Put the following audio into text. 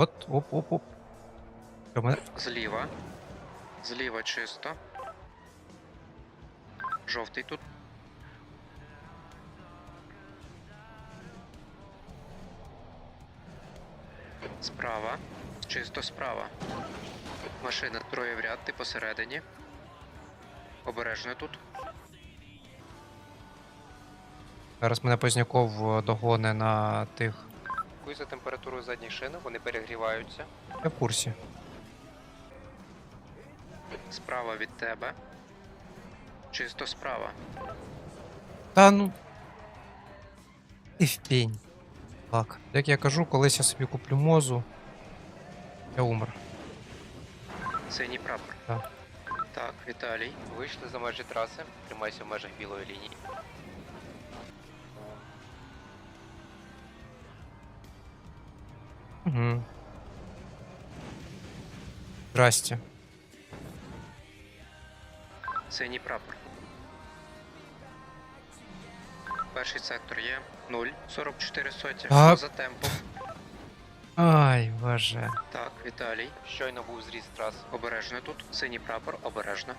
От, оп, оп, оп. Що, мене... Зліва. Зліва чисто. Жовтий тут. Справа. Чисто справа. Машина троє в ряд, ти посередині. Обережно тут. Зараз мене Позняков е, догоне на тих. Слідкуй за температурою задніх шин, вони перегріваються. Я в курсі. Справа від тебе. Чисто справа. Та ну. Ти в пень. Так. Як я кажу, колись я собі куплю мозу. Я умер. Синій прапор. Так. Так, Віталій. Вийшли за межі траси, тримайся в межах білої лінії. Угу. Здрасте. Синій прапор. Перший сектор є 0, 44 соті. Так. За темпом. Ай, боже. Так, Віталій. Щойно був зріз траси. Обережно тут. Синій прапор, обережно.